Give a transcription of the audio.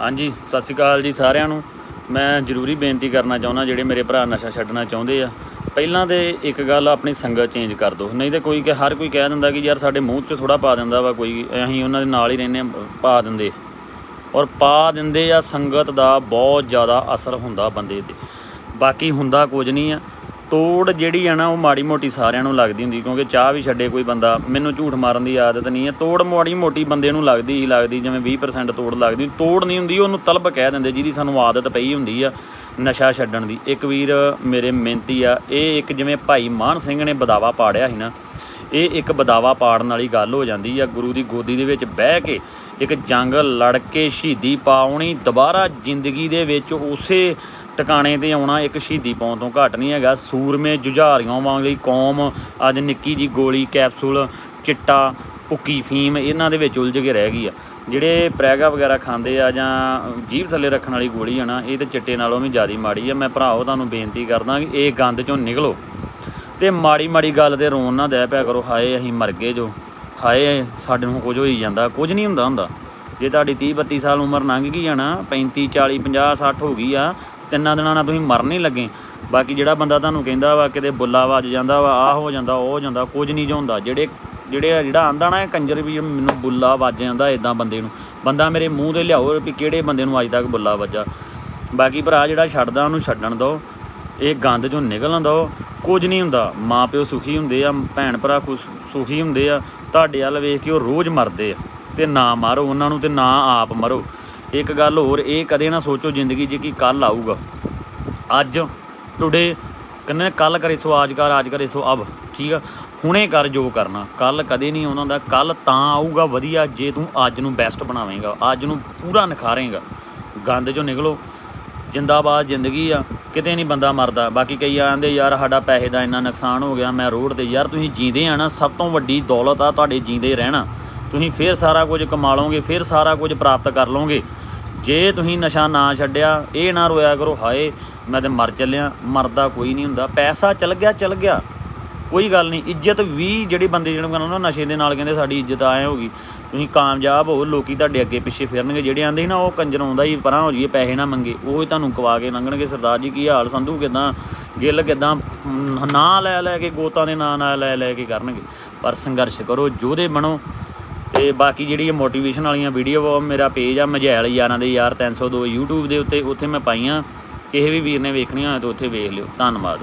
ਹਾਂਜੀ, ਸਤਿ ਸ਼੍ਰੀ ਅਕਾਲ ਜੀ ਸਾਰਿਆਂ ਨੂੰ। ਮੈਂ ਜ਼ਰੂਰੀ ਬੇਨਤੀ ਕਰਨਾ ਚਾਹੁੰਦਾ, ਜਿਹੜੇ ਮੇਰੇ ਭਰਾ ਨਸ਼ਾ ਛੱਡਣਾ ਚਾਹੁੰਦੇ ਆ, ਪਹਿਲਾਂ ਤੇ ਇੱਕ ਗੱਲ ਆਪਣੀ ਸੰਗਤ ਚੇਂਜ ਕਰ ਦਿਓ। ਨਹੀਂ ਤੇ ਕੋਈ ਕਿ, ਹਰ ਕੋਈ ਕਹਿ ਦਿੰਦਾ ਕਿ ਯਾਰ ਸਾਡੇ ਮੂੰਹ 'ਚ ਥੋੜਾ ਪਾ ਦਿੰਦਾ ਵਾ ਕੋਈ, ਅਸੀਂ ਉਹਨਾਂ ਦੇ ਨਾਲ ਹੀ ਰਹਿੰਦੇ ਪਾ ਦਿੰਦੇ। ਔਰ ਪਾ ਦਿੰਦੇ ਆ ਸੰਗਤ ਦਾ ਬਹੁਤ ਜ਼ਿਆਦਾ ਅਸਰ ਹੁੰਦਾ ਬੰਦੇ ਤੇ। ਬਾਕੀ ਹੁੰਦਾ ਕੁਝ ਨਹੀਂ ਆ। ਤੋੜ ਜਿਹੜੀ ਆ ਨਾ, ਉਹ ਮਾੜੀ ਮੋਟੀ ਸਾਰਿਆਂ ਨੂੰ ਲੱਗਦੀ ਹੁੰਦੀ, ਕਿਉਂਕਿ ਚਾਹ ਵੀ ਛੱਡੇ ਕੋਈ ਬੰਦਾ। ਮੈਨੂੰ ਝੂਠ ਮਾਰਨ ਦੀ ਆਦਤ ਨਹੀਂ ਹੈ। ਤੋੜ ਮਾੜੀ ਮੋਟੀ ਬੰਦੇ ਨੂੰ ਲੱਗਦੀ ਹੀ ਲੱਗਦੀ, ਜਿਵੇਂ 20% ਤੋੜ ਲੱਗਦੀ ਤੋੜ ਨਹੀਂ ਹੁੰਦੀ, ਉਹਨੂੰ ਤਲਬ ਕਹਿ ਦਿੰਦੇ, ਜਿਹਦੀ ਸਾਨੂੰ ਆਦਤ ਪਈ ਹੁੰਦੀ ਆ ਨਸ਼ਾ ਛੱਡਣ ਦੀ। ਇੱਕ ਵੀਰ ਮੇਰੇ ਮਿਹਨਤੀ ਆ, ਇਹ ਇੱਕ ਜਿਵੇਂ ਭਾਈ ਮਾਨ ਸਿੰਘ ਨੇ ਬਦਾਵਾ ਪਾੜਿਆ ਸੀ ਨਾ, ਇਹ ਇੱਕ ਬਦਾਵਾ ਪਾੜਨ ਵਾਲੀ ਗੱਲ ਹੋ ਜਾਂਦੀ ਆ। ਗੁਰੂ ਦੀ ਗੋਦੀ ਦੇ ਵਿੱਚ ਬਹਿ ਕੇ ਇੱਕ ਜੰਗ ਲੜ ਕੇ ਸ਼ਹੀਦੀ ਪਾਉਣੀ, ਦੁਬਾਰਾ ਜ਼ਿੰਦਗੀ ਦੇ ਵਿੱਚ ਉਸੇ ਟਿਕਾਣੇ ਤੇ ਆਉਣਾ ਇੱਕ ਸ਼ਹੀਦੀ ਪਾਉਣ ਤੋਂ ਘੱਟ ਨਹੀਂ ਹੈਗਾ। ਸੂਰਮੇ ਜੁਝਾਰੀਆਂ ਵਾਂਗ ਲਈ ਕੌਮ ਅੱਜ ਨਿੱਕੀ ਜੀ ਗੋਲੀ, ਕੈਪਸੂਲ, ਚਿੱਟਾ ਪੁੱਕੀ ਫੀਮ ਇਹਨਾਂ ਦੇ ਵਿੱਚ ਉਲਝ ਕੇ ਰਹਿ ਗਈ ਆ। ਜਿਹੜੇ ਪ੍ਰੈਗਾ ਵਗੈਰਾ ਖਾਂਦੇ ਆ ਜਾਂ ਜੀਭ ਥੱਲੇ ਰੱਖਣ ਵਾਲੀ ਗੋਲੀ ਆ ਨਾ, ਇਹ ਤੇ ਚਿੱਟੇ ਨਾਲੋਂ ਵੀ ਜ਼ਿਆਦਾ ਮਾੜੀ ਆ। ਮੈਂ ਭਰਾਓ, ਤੁਹਾਨੂੰ ਬੇਨਤੀ ਕਰਦਾ ਕਿ ਇਹ ਗੰਦ ਚੋਂ ਨਿਕਲੋ। ਤੇ ਮਾੜੀ ਮਾੜੀ ਗੱਲ ਤੇ ਰੋਣ ਨਾ ਦੇ ਪਿਆ ਕਰੋ। ਹਾਏ, ਅਸੀਂ ਮਰ ਗਏ ਜੋ। ਹਾਏ, ਸਾਡੇ ਨੂੰ ਕੁਝ ਹੋਈ ਜਾਂਦਾ। ਕੁਝ ਨਹੀਂ ਹੁੰਦਾ ਹੁੰਦਾ। ਜੇ ਤੁਹਾਡੀ 30 32 ਸਾਲ ਉਮਰ ਲੰਘ ਗਈ ਆ ਨਾ 35 40 50 60 ਹੋ ਗਈ ਆ ਤਿੰਨਾਂ ਦਿਨਾਂ ਨਾਲ ਤੁਸੀਂ ਮਰਨ ਨਹੀਂ ਲੱਗੇ। ਬਾਕੀ ਜਿਹੜਾ ਬੰਦਾ ਤੁਹਾਨੂੰ ਕਹਿੰਦਾ ਵਾ, ਕਿਤੇ ਬੁੱਲਾ ਵੱਜ ਜਾਂਦਾ ਵਾ, ਆਹ ਹੋ ਜਾਂਦਾ, ਉਹ ਹੋ ਜਾਂਦਾ, ਕੁਝ ਨਹੀਂ ਜੋ ਹੁੰਦਾ ਜਿਹੜੇ ਜਿਹੜੇ ਜਿਹੜਾ ਆਂਦਾ ਨਾ ਕੰਜਰ ਵੀ ਮੈਨੂੰ ਬੁੱਲਾ ਵੱਜ ਜਾਂਦਾ ਇਦਾਂ ਬੰਦੇ ਨੂੰ। ਬੰਦਾ ਮੇਰੇ ਮੂੰਹ ਤੇ ਲਿਆਓ ਵੀ ਕਿਹੜੇ ਬੰਦੇ ਨੂੰ ਅੱਜ ਤੱਕ ਬੁੱਲਾ ਵੱਜਾ। ਬਾਕੀ ਭਰਾ ਜਿਹੜਾ ਛੱਡਦਾ ਉਹਨੂੰ ਛੱਡਣ ਦਿਓ ਇਹ ਗੰਦ ਚੋਂ ਨਿਕਲਣ ਦਿਓ ਕੁਝ ਨਹੀਂ ਹੁੰਦਾ। ਮਾਂ ਪਿਓ ਸੁਖੀ ਹੁੰਦੇ ਆ ਭੈਣ ਭਰਾ ਖੁਸ਼ ਸੁਖੀ ਹੁੰਦੇ ਆ। ਤੁਹਾਡੇ ਵੱਲ ਵੇਖ ਕੇ ਉਹ ਰੋਜ਼ ਮਰਦੇ ਆ। ਤੇ ਨਾ ਮਾਰੋ ਉਹਨਾਂ ਨੂੰ ਤੇ ਨਾ ਆਪ ਮਰੋ। ਇੱਕ ਗੱਲ ਹੋਰ, ਇਹ ਕਦੇ ਨਾ ਸੋਚੋ ਜ਼ਿੰਦਗੀ 'ਚ ਕਿ ਕੱਲ ਆਊਗਾ। ਅੱਜ ਟੁਡੇ ਕਹਿੰਦੇ ਕੱਲ ਕਰੇ ਸੋ ਆਜ ਕਰ ਆਜ ਕਰੇ ਸੋ, ਅਬ, ਠੀਕ ਆ? ਹੁਣੇ ਕਰ ਜੋ ਕਰਨਾ। ਕੱਲ ਕਦੇ ਨਹੀਂ ਉਹਨਾਂ ਦਾ ਕੱਲ ਤਾਂ ਆਊਗਾ ਵਧੀਆ, ਜੇ ਤੂੰ ਅੱਜ ਨੂੰ ਬੈਸਟ ਬਣਾਵੇਂਗਾ, ਅੱਜ ਨੂੰ ਪੂਰਾ ਨਿਖਾਰੇਂਗਾ। ਗੰਦ ਚੋਂ ਨਿਕਲੋ। ਜਿੰਦਾਬਾਦ ਜ਼ਿੰਦਗੀ ਆ, ਕਿਤੇ ਨਹੀਂ ਬੰਦਾ ਮਰਦਾ। ਬਾਕੀ ਕਈ ਆਂਦੇ, ਯਾਰ, ਸਾਡਾ ਪੈਸੇ ਦਾ ਇੰਨਾ ਨੁਕਸਾਨ ਹੋ ਗਿਆ, ਮੈਂ ਰੋਡ ਤੇ। ਯਾਰ, ਤੁਸੀਂ ਜੀਂਦੇ ਆ ਨਾ, ਸਭ ਤੋਂ ਵੱਡੀ ਦੌਲਤ ਆ ਤੁਹਾਡੇ ਜੀਂਦੇ ਰਹਿਣਾ। ਤੁਸੀਂ ਫੇਰ ਸਾਰਾ ਕੁਝ ਕਮਾ ਲਓਗੇ, ਫੇਰ ਸਾਰਾ ਕੁਝ ਪ੍ਰਾਪਤ ਕਰ ਲਓਗੇ। ਜੇ ਤੁਸੀਂ ਨਸ਼ਾ ਨਾ ਛੱਡਿਆ, ਇਹ ਨਾ ਰੋਇਆ ਕਰੋ, ਹਾਏ, ਮੈਂ ਤੇ ਮਰ ਚੱਲਿਆ, ਮਰਦਾ ਕੋਈ ਨਹੀਂ ਹੁੰਦਾ। ਪੈਸਾ ਚਲ ਗਿਆ ਚਲ ਗਿਆ। ਕੋਈ ਗੱਲ ਨਹੀਂ, ਇੱਜ਼ਤ ਵੀ ਜਿਹੜੇ ਬੰਦੇ ਜਿਹੜੇ ਕਹਿੰਦੇ ਨਾ ਨਸ਼ੇ ਦੇ ਨਾਲ ਕਹਿੰਦੇ ਸਾਡੀ ਇੱਜ਼ਤ ਆਏ ਹੋਗੀ ਤੁਸੀਂ ਕਾਮਯਾਬ ਹੋ, ਲੋਕੀ ਤੁਹਾਡੇ ਅੱਗੇ ਪਿੱਛੇ ਫਿਰਨਗੇ। ਜਿਹੜੇ ਆਂਦੇ ਸੀ ਨਾ, ਉਹ ਕੰਜਰ ਆਉਂਦਾ ਹੀ ਪਰਾਂ ਹੋ ਜਾਈਏ, ਪੈਸੇ ਨਾ ਮੰਗੇ। ਉਹ ਹੀ ਤੁਹਾਨੂੰ ਕਵਾ ਕੇ ਲੰਘਣਗੇ। ਸਰਦਾਰ ਜੀ, ਕੀ ਹਾਲ ਸੰਧੂ, ਕਿਦਾਂ? ਗਿੱਲ ਕਿਦਾਂ? ਨਾਂ ਲੈ ਲੈ ਕੇ ਗੋਤਾਂ ਦੇ ਨਾਂ ਨਾਲ ਲੈ ਲੈ ਕੇ ਕਰਨਗੇ। ਪਰ ਸੰਘਰਸ਼ ਕਰੋ ਯੋਧੇ ਬਣੋ। ਤੇ ਬਾਕੀ ਜਿਹੜੀ ਇਹ ਮੋਟੀਵੇਸ਼ਨ ਵਾਲੀਆਂ ਵੀਡੀਓ ਉਹ ਮੇਰਾ ਪੇਜ ਆ ਮਜੈਲ ਯਾਰਾਂ ਦੇ ਯਾਰ 302 YouTube ਦੇ ਉੱਤੇ, ਉੱਥੇ ਮੈਂ ਪਾਈਆਂ। ਕਿਸੇ ਵੀ ਵੀਰ ਨੇ ਵੇਖਣੀਆਂ ਹੋਏ ਤਾਂ ਉੱਥੇ ਵੇਖ ਲਿਓ। ਧੰਨਵਾਦ।